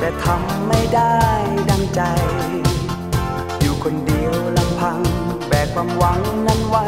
แต่ทำไม่ได้ดังใจ อยู่คนเดียวลำพัง แบกความหวังนั้นไว้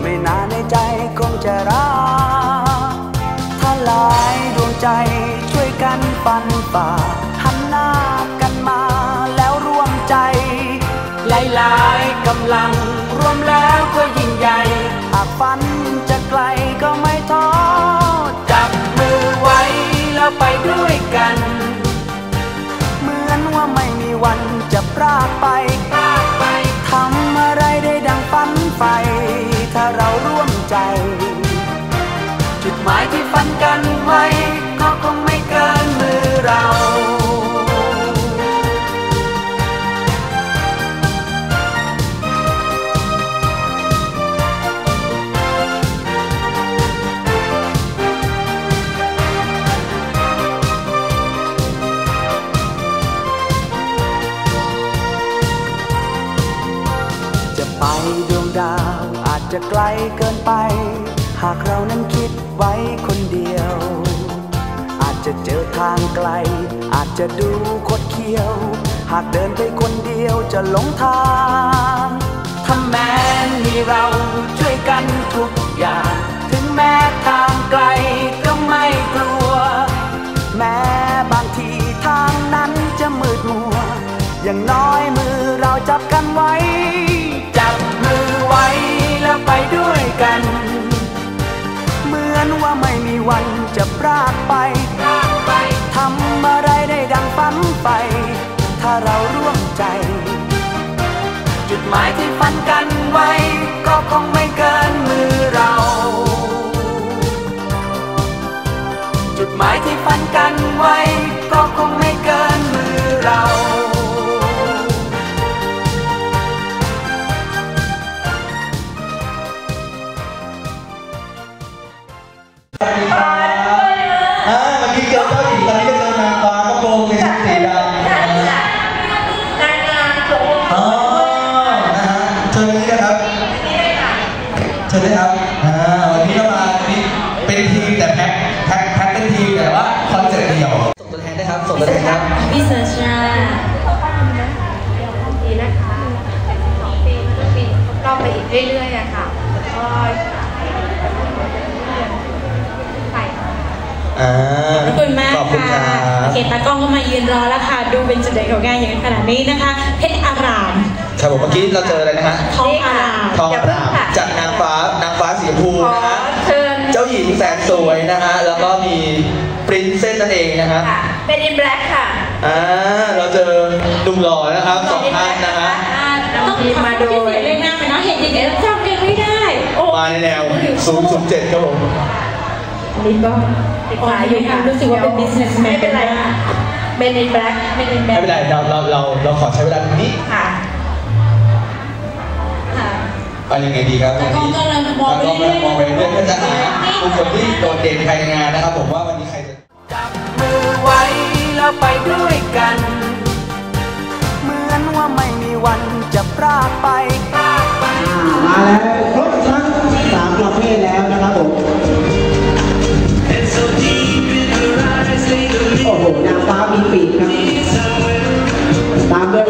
ไม่นานในใจคงจะรักถ้าหลายดวงใจช่วยกันปันฝ่าหันหน้ากันมาแล้วร่วมใจ หลายๆกำลังรวมแล้วก็ยิ่งใหญ่หากฝันจะไกลก็ไม่ท้อจับมือไว้แล้วไปด้วยกัน วันจะพรากไปพรากไปทำอะไรได้ดังฝันไฟ ถ้าเราร่วมใจ จุดหมายที่ฝันกันไว้ก็คงไม่เกินมือเรา จะไกลเกินไป หากเรานั้นคิดไว้คนเดียว อาจจะเจอทางไกล อาจจะดูคดเคี้ยว หากเดินไปคนเดียวจะหลงทางถ้าแม้มีเราช่วยกันทุกอย่าง ถึงแม้ทางไกล หมายที่ฝันกันไว้ ก็คงไม่เกินมือเราอ่าเมื่อกี้เจอเจ้าหญิงตอนนี้ก็เจอนางฟ้าก็โกงในชุดสีดำนะฮะนงามโชว์อ๋อนะฮะเชิญนี้นะครับเลยค่ะเชิญเลยครับอ่าวันนี้เรา นนะครับส่งตัวแทนครับพี่เซอร์ชาดีนะคะสองปีมันก็ปีรอบไปอีกเรื่อยๆอะค่ะแล้วก็ไปอ่าขอบคุณมากขอบคุณคค่ะรับโอเคตากล้องก็มายืนรอแล้วค่ะ ดูเป็นจุดเด่นของงานอย่างขนาดนี้นะคะ เพชรอารามครับผมเมื่อกี้เราเจออะไรนะฮะทองอารามทองอารามจากนางฟ้านางฟ้าสีชมพูขอนะฮะเชิญเจ้าหญิงแสนสวยนะฮะแล้วก็มีปรินเซสนั่นเองนะฮะ ค่ะเป็นอินแบล็คค่ะอ่าเราเจอหนุ่มหล่อนะครับสองท่านนะฮะต้องทีมมาโดยเล่นหน้าไปเนาะเห็นอย่างนี้แล้วจำกันไม่ได้โอ้มาในแนว007ครับผมนี่ก็ติดสายอยู่ค่ะรู้สึกว่าเป็น businessman ไม่เป็นไรค่ะเป็นอินแบล็คเป็นอินแบไม่ล็คเป็นไรเราเราเราเราขอใช้เวลาตรงนี้ค่ะค่ะเอายังไงดีครับแต่วันก็นี้กำลังมองไปเราเรื่อยมองไปเรื่อยๆเพื่อจะหาบุคคลที่โดดเด่นภายในงานนะครับผมว่าวันนี้ใครจะจับมือไว้ แล้วไปด้วยกัน เหมือนว่าไม่มีวันจะพรากไปพรากไป มาแล้วครบทั้งสามประเภทแล้วนะครับผม โอ้โหนางฟ้ามีปีกครับ ตามด้วย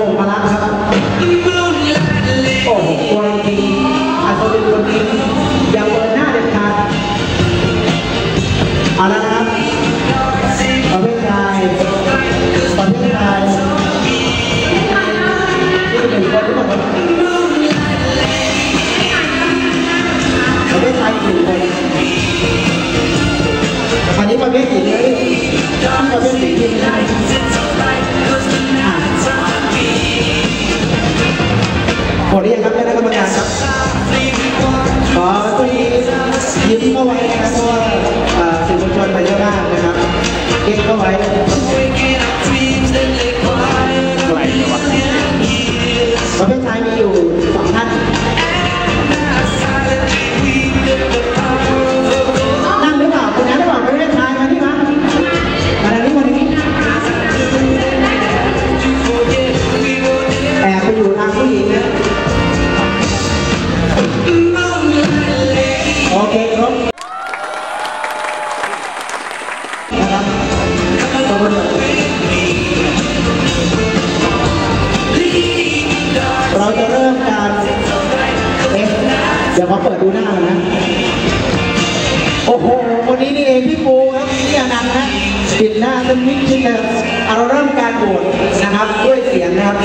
นะครับ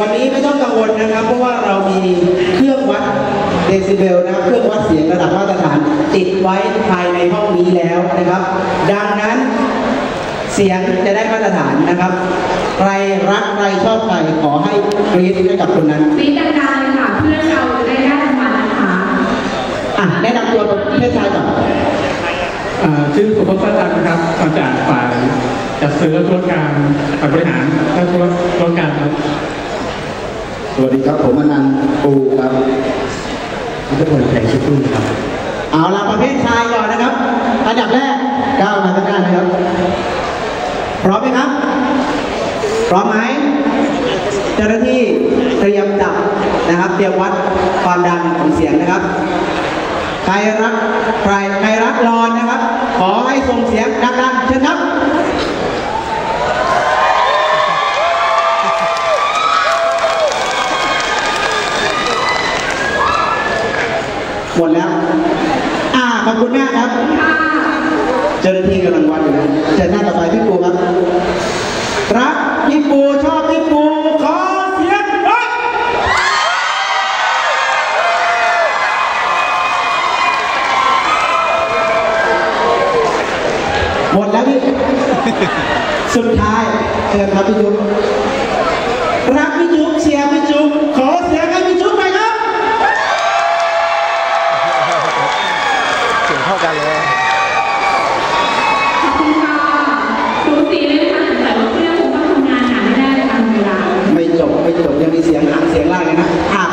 วันนี้ไม่ต้องกังวลนะครับ เพราะว่าเรามีเครื่องวัดเดซิเบลนะครับ เครื่องวัดเสียงระดับมาตรฐาน ติดไว้ภายในห้องนี้แล้วนะครับ ดังนั้นเสียงจะได้มาตรฐานนะครับ ใครรักใครชอบใครขอให้กรี๊ดให้กับคนนั้นซีดังๆเลยค่ะเพื่อนเราจะได้ได้รางวัลนะคะอะแนะนำตัวประเภทชายก่อนอ่าชื่อสุภพจันทร์นะครับมาจากฝ่าย จัดซื้อและธุรการฝ่ายบริหารและธุรธุรการครับสวัสดีครับผมอนันต์ปูครับทุกคนแต่งชุดตุ้ครับ เอาละประเภทชายก่อนนะครับอันดับแรกก้าวมาข้างหน้านะครับ พร้อมไหมครับ พร้อมไหมเจ้าหน้าที่เตรียมจับนะครับ เตรียมวัดความดังของเสียงนะครับใครรักใครใครรักรอนนะครับ ขอให้ส่งเสียงดังๆเชิญครับ หมดแล้ว อ่า ขอบคุณมากครับ เจ้าหน้าที่กำลังวัดอยู่นะเชิญหน้าต่อไปพี่ปูครับรักพี่ปูชอบพี่ปูขอเสียงเฮ้ยหมดแล้วพี่สุดท้ายเชิญครับพี่จุ๊บรักพี่จุ๊บเชียร์พี่จุ๊บ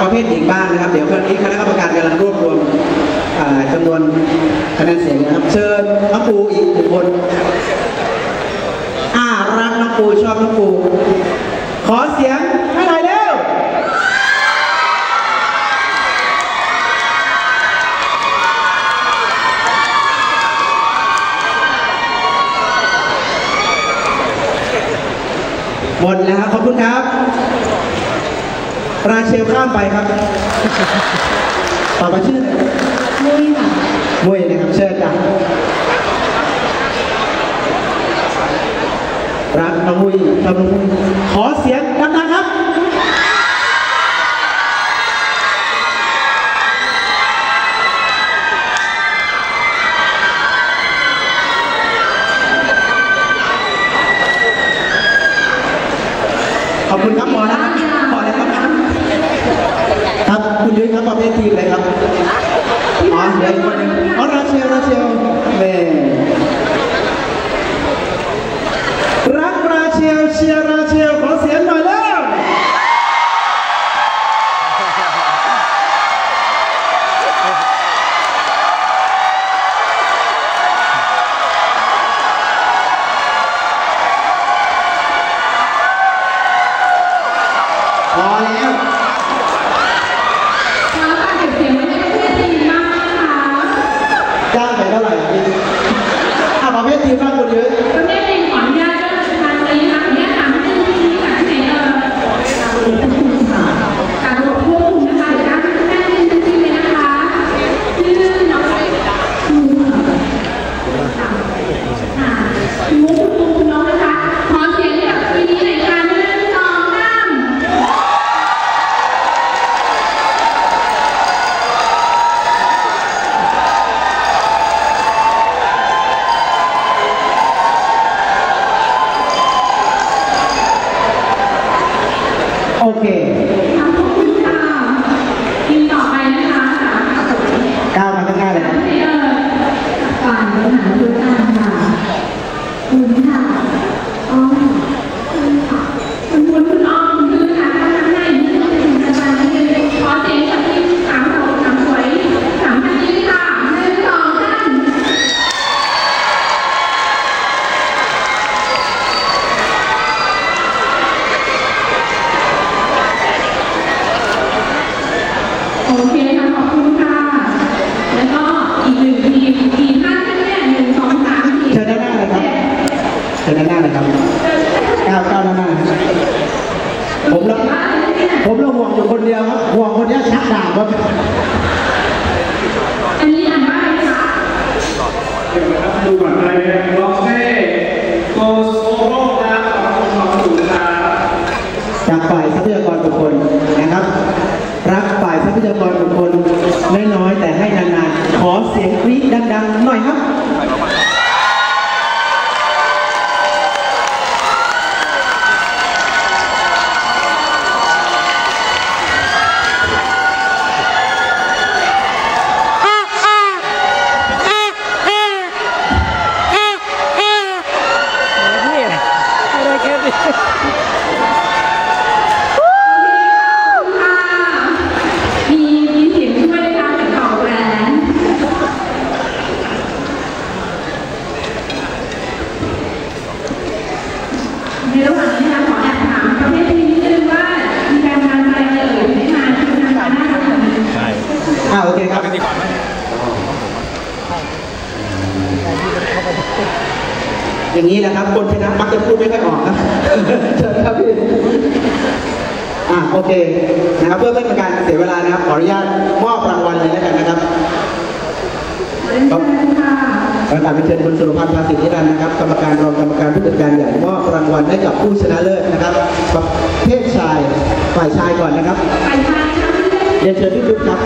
ประเภทหญิงบ้างนะครับ เดี๋ยววันนี้คณะกรรมการกำลังรวบรวมจำนวนคะแนนเสียงนะครับ เชิญน้องปูอีกหนึ่งคนอ่ารักน้องปูชอบน้องปู ขอเสียงให้หน่อยเร็วหมดแล้วขอบคุณครับ ราเชลข้ามไปครับ ต่อไปชื่อมุ้ยค่ะมุ้ยนะครับเชิญจ้ะรักน้องมุ้ยครับขอเสียงดังๆครับ ขอบคุณครับหมอนะครับหมอเลยครับ ครับคุณ ยุ้ยครับประเภททีมเลยครับ โอเคครับกันดีกว่าไหมอย่างนี้นะครับคนชนะมักจะพูดไม่ค่อยออกนะเชิญครับพี่อ่าโอเคนะครับเพื่อไม่เป็นการเสียเวลานะครับขออนุญาตมอบรางวัลเลยแล้วกันนะครับขอบคุณค่ะ ประกาศเป็นเชิญคุณสุรพันธ์ภาสิทธิรันดร์นะครับกรรมการรองกรรมการผู้จัดการใหญ่มอบรางวัลให้กับผู้ชนะเลิศนะครับประเภทชายฝ่ายชายก่อนนะครับฝ่ายชายนะคะที่ได้เรียนเชิญพี่ดุ๊กครับ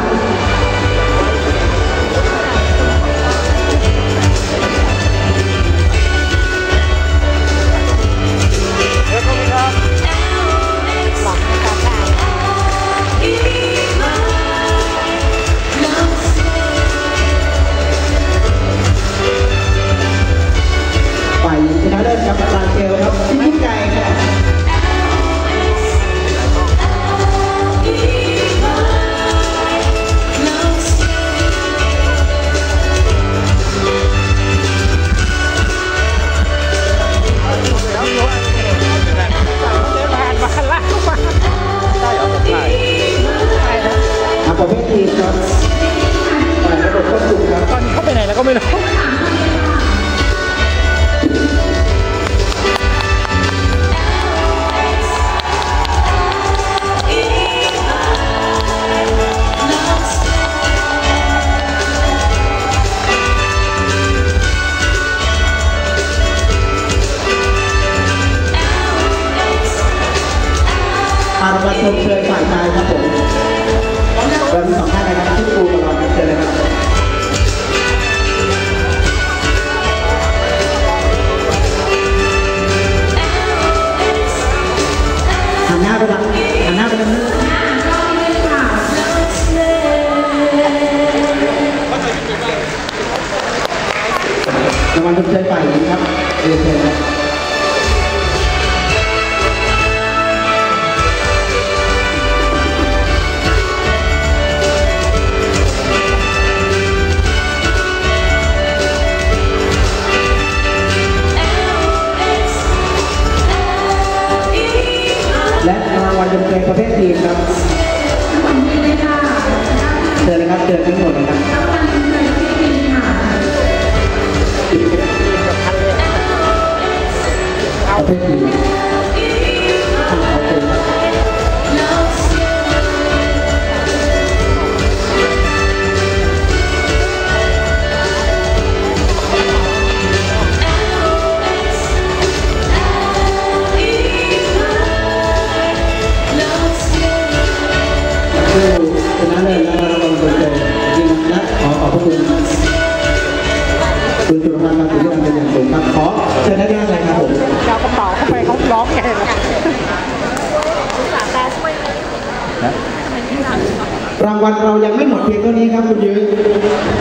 รางวัลเรายังไม่หมดเพียงเท่านี้ครับคุณยืน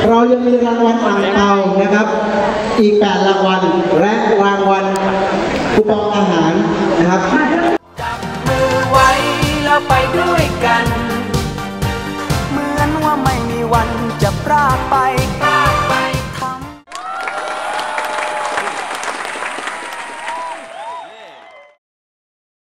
เรายังมีรางวัลอ่างเปานะครับ อีก 8 รางวัลและรางวัลคูปองอาหารนะครับจับมือไว้แล้วไปด้วยกัน เหมือนว่าไม่มีวันจะพลาดไป